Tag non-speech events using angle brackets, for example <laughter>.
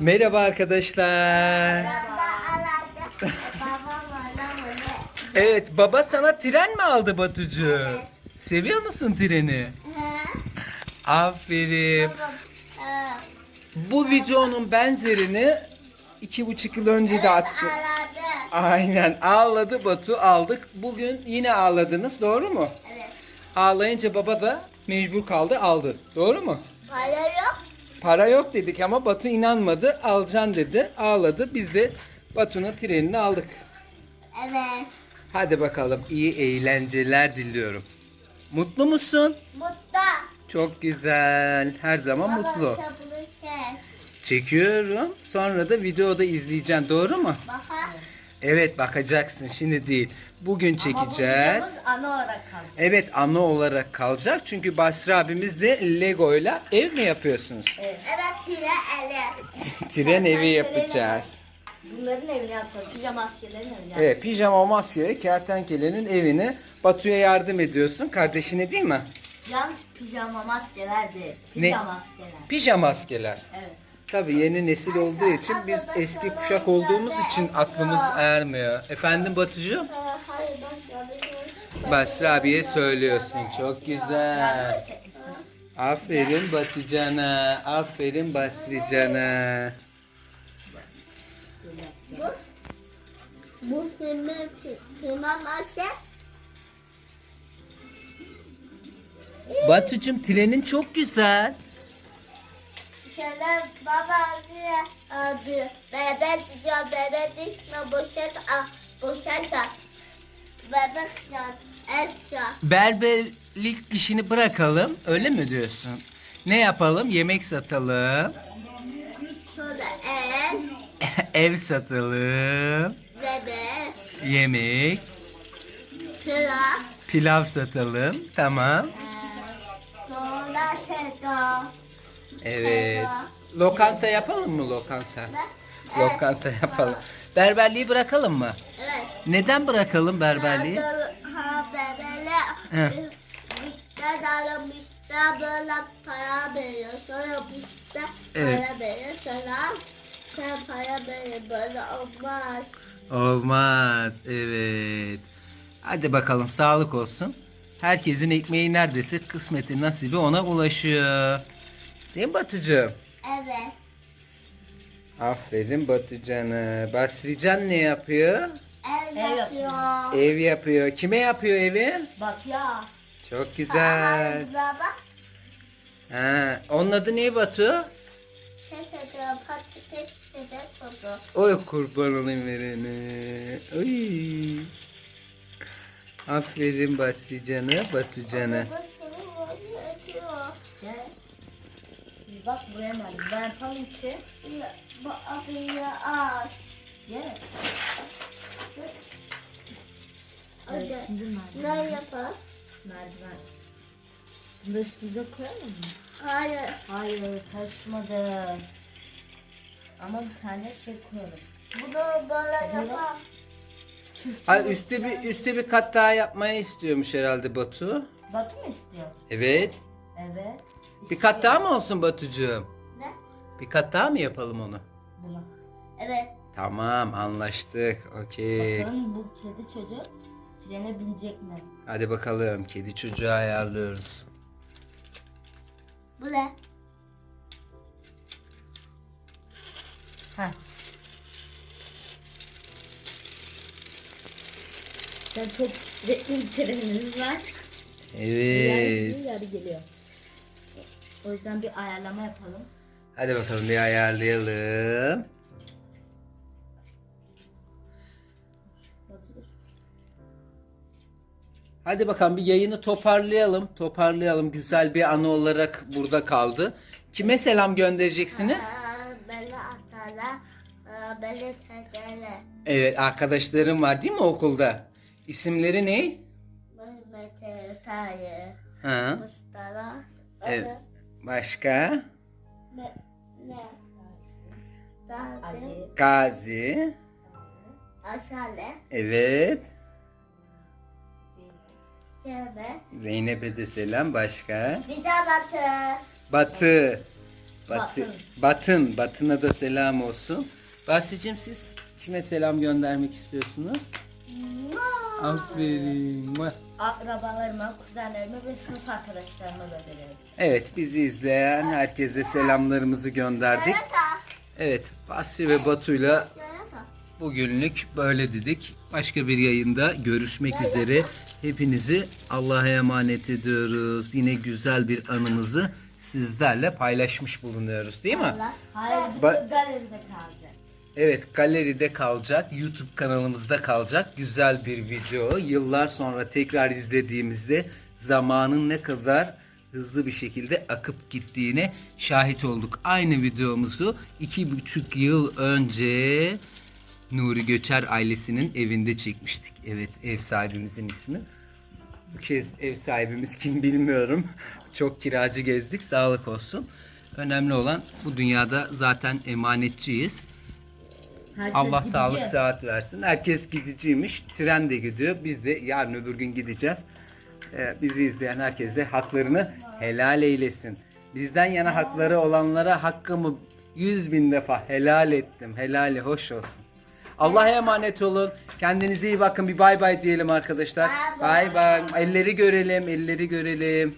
Merhaba arkadaşlar. <laughs> Evet baba sana tren mi aldı Batucu? Seviyor musun treni? Aferin. Bu videonun benzerini iki buçuk yıl önce de attık. Aynen ağladı Batu aldık. Bugün yine ağladınız doğru mu? Ağlayınca baba da mecbur kaldı aldı. Doğru mu? Para yok. Para yok dedik ama Batu inanmadı. Alacaksın dedi. Ağladı. Biz de Batu'nun trenini aldık. Evet. Hadi bakalım iyi eğlenceler diliyorum. Mutlu musun? Mutlu. Çok güzel. Her zaman mutlu. sabunu kes. Çekiyorum. Sonra da videoda izleyeceksin. Doğru mu? Baka. Evet bakacaksın. Şimdi değil. Bugün çekeceğiz. ana olarak kalacak. Evet ana olarak kalacak. Çünkü Basri abimiz de Lego ile ev mi yapıyorsunuz? Evet. Evet tire ele. <laughs> Tren evi yapacağız. Bunların evini yapacağız. Pijama askerlerin evini yapacağız. Evet pijama maskeye kertenkelenin evini Batu'ya yardım ediyorsun. Kardeşine değil mi? Yanlış pijama maskeler değil. Ne? Pijama maskeler. Pijama maskeler. Evet. Tabii yeni nesil olduğu için biz eski kuşak olduğumuz için aklımız ermiyor. Efendim Batucuğum? Basri abiye söylüyorsun. Çok güzel. Aferin Batucan'a. Aferin Basrican'a. Bu pijama maske. Batucuğum trenin çok güzel. Şöyle baba diye abi bebek diyor bebek dikme boşalt ah boşalt ah. bebek şart eşya Berberlik işini bırakalım. Öyle mi diyorsun? Ne yapalım? Yemek satalım. sonra <laughs> el Ev satalım. bebek Yemek. sıra Pilav satalım. Tamam. sonra seda Evet. Lokanta yapalım mı lokanta? Lokanta yapalım. Berberliği bırakalım mı? evet Neden bırakalım berberliği? ha bebele He. müşter dalı müşter böyle para veriyor sonra müşter Evet. para veriyor sonra sen para veriyor böyle olmaz Olmaz. Evet. Hadi bakalım sağlık olsun. Herkesin ekmeği neredeyse kısmeti nasibi ona ulaşıyor. Değil mi Batucuğum? evet Aferin Batucan'a. Basrican ne yapıyor? El yapıyor. Ev yapıyor. Kime yapıyor evi? Bak ya. Çok güzel. Baba. Ha, onun adı ne Batu? Patates. Oy kurban olayım verene. Oy. Aferin Basrican'a, Batucan'a. Baba seni böyle ötüyor. Gel. Bir bak buraya mı? Ben yapalım ki. Ya, Bu abini aç. Gel. Hadi. Evet, şimdi Ne yapar? Merdiven. Bunu üstümüze koyalım mı? Hayır. Hayır taşmadı. Ama bir tane şey koyalım. Bunu böyle yapar. Ha, üstte bir üstte bir kat daha yapmayı istiyormuş herhalde Batu. Batu mu istiyor? Evet. Evet. Bir kat daha mı olsun Batucuğum? Ne? Bir kat daha mı yapalım onu? Bunu. Evet. Tamam anlaştık. Okey. Bakalım bu kedi çocuk trene binecek mi? Hadi bakalım kedi çocuğu ayarlıyoruz. Bu ne? Heh. Sen çok titretli bir trenimiz var. Evet. Yarı yarı geliyor. O yüzden bir ayarlama yapalım. Hadi bakalım bir ayarlayalım. Hadi bakalım bir yayını toparlayalım. Toparlayalım. Güzel bir anı olarak burada kaldı. Kime selam göndereceksiniz? Beni atala. Beni tekele. Evet arkadaşlarım var değil mi okulda? İsimleri ne? Mehmet Tayyip. Ha. Mustafa. Evet. Başka? Ne? Ne? Gazi. Aşale. Evet. Şebe. Zeynep'e de selam. Başka? Bir de batı. Batı. Batı, Batın. Batın. Batın'a da selam olsun. Basri'cim siz kime selam göndermek istiyorsunuz? Aferin. Akrabalarıma, kuzenlerime ve sınıf arkadaşlarıma gönderiyorum. Evet bizi izleyen herkese selamlarımızı gönderdik. Evet Basri ve Batu'yla bugünlük böyle dedik. Başka bir yayında görüşmek üzere. Hepinizi Allah'a emanet ediyoruz. Yine güzel bir anımızı sizlerle paylaşmış bulunuyoruz değil mi? Hayır, Ba- bütün galeride kalacak. Evet galeride kalacak, YouTube kanalımızda kalacak güzel bir video. Yıllar sonra tekrar izlediğimizde zamanın ne kadar hızlı bir şekilde akıp gittiğine şahit olduk. Aynı videomuzu iki buçuk yıl önce Nuri Göçer ailesinin evinde çekmiştik. Evet ev sahibimizin ismi. Bu kez ev sahibimiz kim bilmiyorum. <laughs> Çok kiracı gezdik sağlık olsun. Önemli olan bu dünyada zaten emanetçiyiz. Herkes Allah gidiyor. sağlık sıhhat versin. Herkes gidiciymiş. Tren de gidiyor. Biz de yarın öbür gün gideceğiz. Ee, bizi izleyen herkes de haklarını helal eylesin. Bizden yana hakları olanlara hakkımı yüz bin defa helal ettim. Helali hoş olsun. Allah'a emanet olun. Kendinize iyi bakın. Bir bay bay diyelim arkadaşlar. Bay bay. Elleri görelim. Elleri görelim.